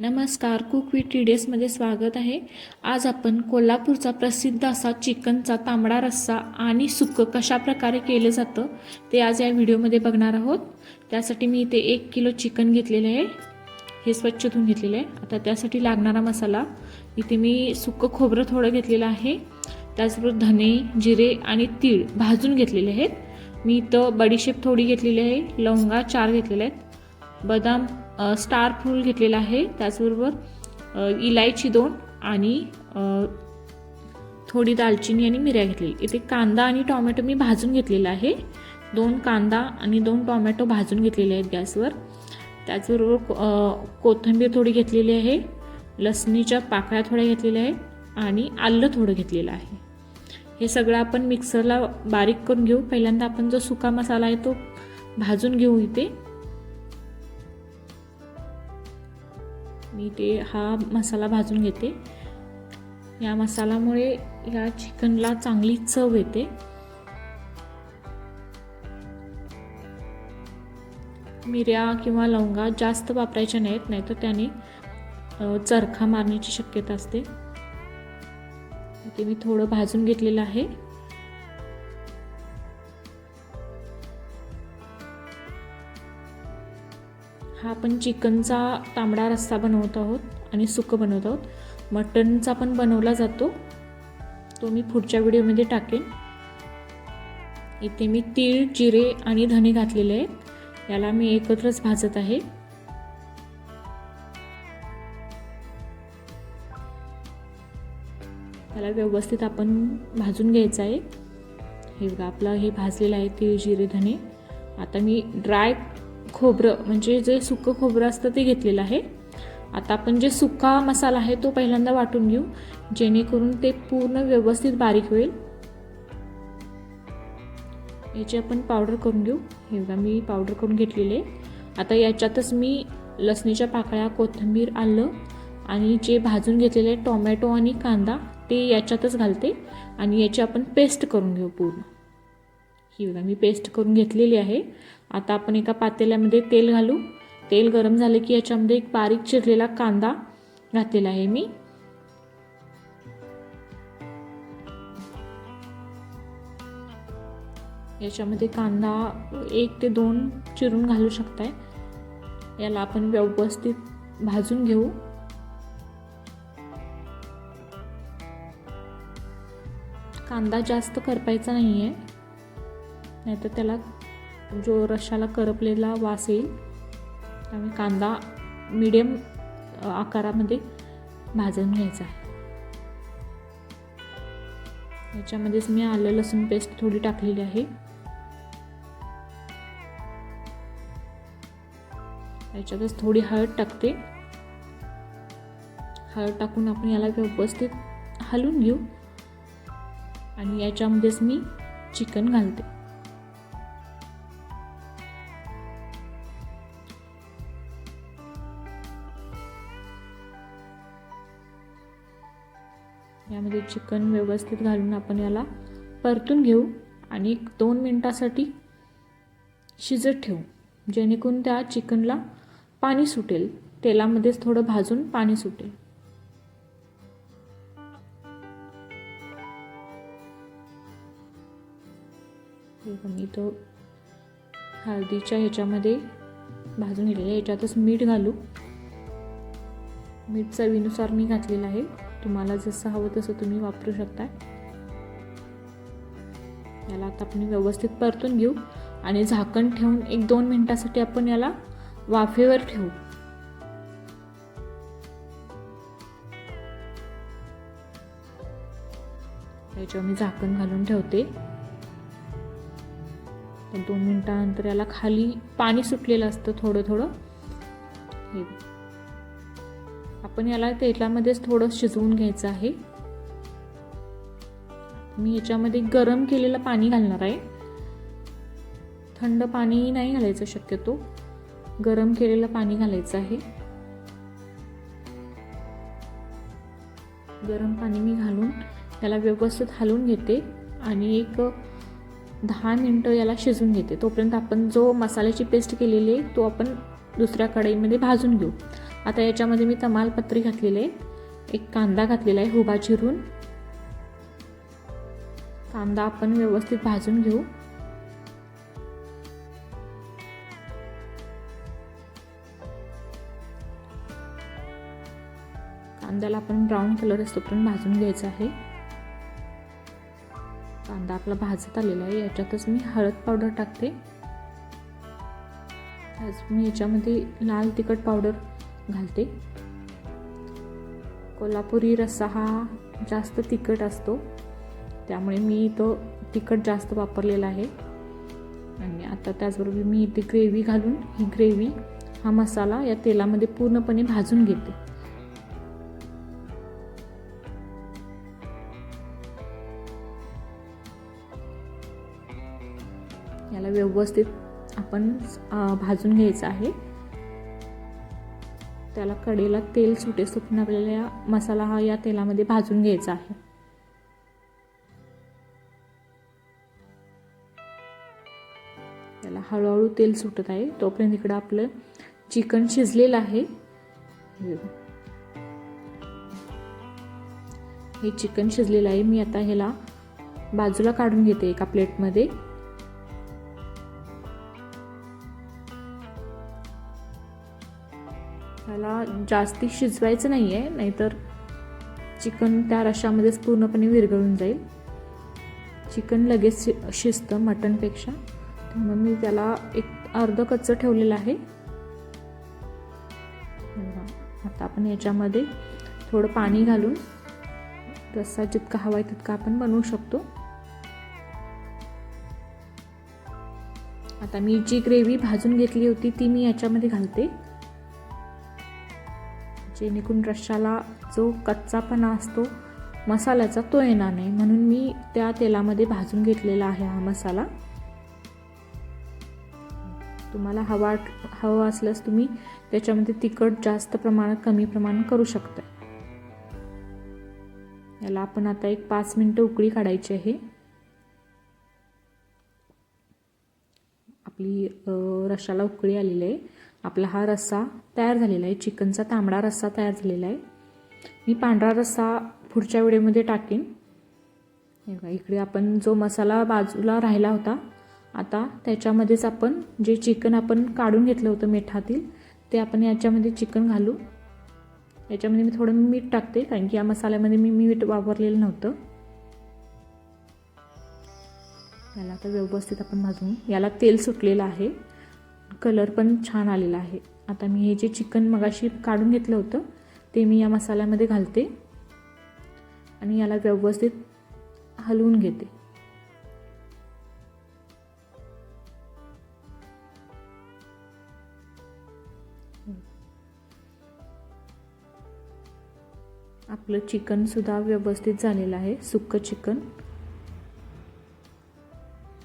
नमस्कार cook with टीडीएसमध्ये स्वागत आहे. आज आपण कोल्हापूरचा प्रसिद्ध असा चिकनचा तांबडा रस्सा आणि सुक्क कशा प्रकारे केलं जातं ते आज या व्हिडिओमध्ये बघणार आहोत. त्यासाठी मी इथे एक किलो चिकन घेतलेले आहे. हे स्वच्छ धुवून घेतलेले आहे. आता त्यासाठी लागणारा मसाला इथे मी सुक्क खोबरं थोडं घेतलेलं आहे. त्याचबरोबर धने जिरे आणि तीळ भाजून घेतलेले आहेत. मी इथं बडीशेप थोडी घेतलेली आहे लवंगा चार घेतलेल्या आहेत. बदाम स्टार फूल घेतलेला आहे. त्याचबरोबर इलायची दोन आणि थोडी दालचिनी आणि मिऱ्या घेतलेली. इथे कांदा आणि टोमॅटो मी भाजून घेतलेला आहे. दोन कांदा आणि दोन टोमॅटो भाजून घेतलेले आहेत गॅसवर. त्याचबरोबर को- कोथिंबीर थोडी घेतलेली आहे. लसणीच्या पाकळ्या थोड्या घेतलेल्या आहेत आणि आलं थोडं घेतलेलं आहे. हे सगळं आपण मिक्सरला बारीक करून घेऊ. पहिल्यांदा आपण जो सुका मसाला आहे तो भाजून घेऊ इथे. मी ते हा मसाला भाजून घेते. या मसाल्यामुळे या चिकनला चांगली चव येते. मिऱ्या किंवा लवंगा जास्त वापरायच्या नाहीत नाहीतर त्याने चरखा मारण्याची शक्यता असते. ते मी थोडं भाजून घेतलेलं आहे. आपण चिकनचा तांबडा रस्सा बनवत आहोत आणि सुकं बनवत आहोत. मटनचा पण बनवला जातो. तो मी पुढच्या व्हिडिओमध्ये टाकेन. इथे मी तीळ जिरे आणि धने घातलेले आहेत. याला मी एकत्रच भाजत आहे. त्याला व्यवस्थित आपण भाजून घ्यायचं आहे. हे बघा आपलं हे भाजलेलं आहे तीळ जिरे धने. आता मी ड्राय खोबरं म्हणजे जे सुकं खोबरं असतं ते घेतलेलं आहे. आता आपण जे सुका मसाला आहे तो पहिल्यांदा वाटून घेऊ जेणेकरून ते पूर्ण व्यवस्थित बारीक होईल. याची आपण पावडर करून घेऊ. हे बघा मी पावडर करून घेतलेली आहे. आता याच्यातच मी लसणीच्या पाकळ्या कोथिंबीर आलं आणि जे भाजून घेतलेले टोमॅटो आणि कांदा ते याच्यातच घालते. आणि याची आपण पेस्ट करून घेऊ पूर्ण. ही बघा मी पेस्ट करून घेतलेली आहे. आता आपण एका पातेल्यामध्ये तेल घालू. तेल गरम झालं की याच्यामध्ये एक बारीक चिरलेला कांदा घातलेला आहे मी. याच्यामध्ये कांदा एक ते दोन चिरून घालू शकताय. याला आपण व्यवस्थित भाजून घेऊ. कांदा जास्त करपायचा नाही आहे नाहीतर त्याला जो रशाला करपलेला वास येईल त्यामुळे कांदा मिडियम आकारामध्ये भाजून घ्यायचा आहे. याच्यामध्येच मी आलं लसूण पेस्ट थोडी टाकलेली आहे. याच्यातच थोडी हळद टाकते. हळद टाकून आपण याला व्यवस्थित हलवून घेऊ. आणि याच्यामध्येच मी चिकन घालते. चिकन व्यवस्थित घालून आपण याला परतून घेऊ आणि एक दोन मिनटासाठी शिजत ठेवू. जेणेकरून त्या चिकनला पाणी सुटेल. तेलामध्येच थोडं भाजून पाणी सुटेल. मी तो हळदीच्या ह्याच्यामध्ये भाजून घेतलेलं याच्यातच मीठ घालू. मीठ चवीनुसार मी घातलेलं आहे. तुम्हाला जसं हवं तसं तुम्ही वापरू शकता याला आता आपण व्यवस्थित परतून घेऊ आणि झाकण ठेवून एक दोन मिनिटासाठी आपण याला वाफेवर ठेवू. याच्यावर मी झाकण घालून ठेवते. दोन मिनिटानंतर याला खाली पाणी सुटलेलं असतं थोडं थोडं. हे पण याला तेलामध्येच थोडं शिजवून घ्यायचं आहे. मी याच्यामध्ये गरम केलेलं पाणी घालणार आहे. थंड पाणी नाही घालायचं शक्यतो. गरम केलेलं पाणी घालायचं आहे. गरम पाणी मी घालून याला व्यवस्थित हलवून घेते आणि एक दहा मिनटं याला शिजून घेते. तोपर्यंत आपण जो मसाल्याची पेस्ट केलेली आहे तो आपण दुसऱ्या कढईमध्ये भाजून घेऊ. आता याच्यामध्ये मी तमालपत्री घातलेले एक कांदा घातलेला आहे हुबा चिरून. कांदा आपण व्यवस्थित भाजून घेऊ. कांद्याला आपण ब्राऊन कलर असतोपर्यंत भाजून घ्यायचा आहे. कांदा आपला भाजत आलेला आहे. याच्यातच मी हळद पावडर टाकते. आज मी याच्यामध्ये लाल तिखट पावडर घालते. कोल्हापुरी रस्सा हा जास्त तिखट असतो. त्यामुळे मी तो तिखट जास्त वापरलेला आहे. आणि आता त्याचबरोबर मी इथे ग्रेव्ही घालून ही ग्रेव्ही हा मसाला या तेलामध्ये पूर्णपणे भाजून घेते. याला व्यवस्थित आपण भाजून घ्यायचं आहे. त्याला कडेला तेल सुटे सुटून आपल्याला मसाला हा या तेलामध्ये भाजून घ्यायचा आहे. त्याला हळूहळू तेल सुटत आहे. तोपर्यंत इकडं आपलं चिकन शिजलेलं आहे. हे चिकन शिजलेलं आहे. मी आता ह्याला बाजूला काढून घेते एका प्लेटमध्ये. त्याला जास्ती शिजवायचं नाही आहे नाहीतर चिकन त्या रशामध्येच पूर्णपणे विरघळून जाईल. चिकन लगेच शि शिजतं मटनपेक्षा. त्यामुळे मी त्याला एक अर्ध कच्चं ठेवलेलं आहे. आता आपण याच्यामध्ये थोडं पाणी घालून रस्सा जितका हवा आहे तितका आपण बनवू शकतो. आता मी जी ग्रेव्ही भाजून घेतली होती ती मी याच्यामध्ये घालते. जेणेकरून रश्शाला जो कच्चापणा असतो मसाल्याचा तो येणार नाही. म्हणून मी त्या तेलामध्ये भाजून घेतलेला आहे हा मसाला. तुम्हाला हवा हवं असल्यास तुम्ही त्याच्यामध्ये तिखट जास्त प्रमाणात कमी प्रमाणात करू शकता याला आपण आता एक पाच मिनटं उकळी काढायची आहे. आपली रशाला उकळी आलेली आहे. आपला हा रस्सा तयार झालेला आहे. चिकनचा तांबडा रस्सा तयार झालेला आहे. मी पांढरा रस्सा पुढच्या वेळेमध्ये टाकेन. हे इकडे आपण जो मसाला बाजूला राहिला होता आता त्याच्यामध्येच आपण जे चिकन आपण काढून घेतलं होतं मिठातील ते आपण याच्यामध्ये चिकन घालू. याच्यामध्ये मी थोडं मीठ टाकते कारण की या मसाल्यामध्ये मी मीठ वापरलेलं नव्हतं. याला आता व्यवस्थित आपण भाजून याला तेल सुटलेलं आहे. कलर पण छान आलेला आहे. आता मी हे जे चिकन मगाशी काढून घेतलं होतं ते मी या मसाल्यामध्ये घालते आणि याला व्यवस्थित हलवून घेते. आपलं चिकनसुद्धा व्यवस्थित झालेलं आहे सुक्कं चिकन.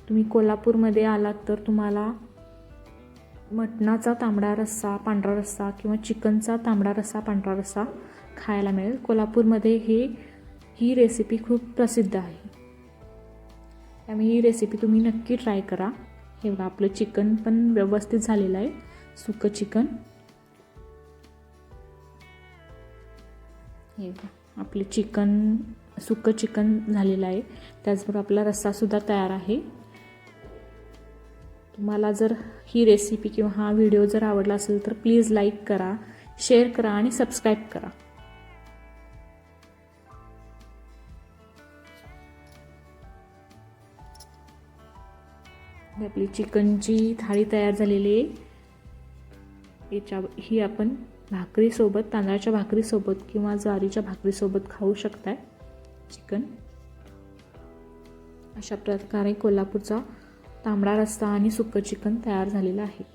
तुम्ही कोल्हापूरमध्ये आलात तर तुम्हाला मटणाचा तांबडा रस्सा पांढरा रस्सा किंवा चिकनचा तांबडा रस्सा पांढरा रस्सा खायला मिळेल. कोल्हापूरमध्ये हे ही रेसिपी खूप प्रसिद्ध आहे. त्यामुळे ही रेसिपी तुम्ही नक्की ट्राय करा. हे बघा आपलं चिकन पण व्यवस्थित झालेलं आहे. सुकं चिकन हे बघा आपले चिकन सुकं चिकन झालेलं आहे. त्याचबरोबर आपला रस्सासुद्धा तयार आहे. तुम्हाला जर ही रेसिपी किंवा हा व्हिडिओ जर आवडला असेल तर प्लीज लाईक करा शेअर करा आणि सबस्क्राईब करा. आपली चिकनची थाळी तयार झालेली आहे. याच्या ही आपण भाकरीसोबत तांदळाच्या भाकरीसोबत किंवा ज्वारीच्या भाकरीसोबत खाऊ शकताय. चिकन. अशा प्रकारे कोल्हापूरचा तांबडा रस्सा आणि सुकं चिकन तयार झालेलं आहे.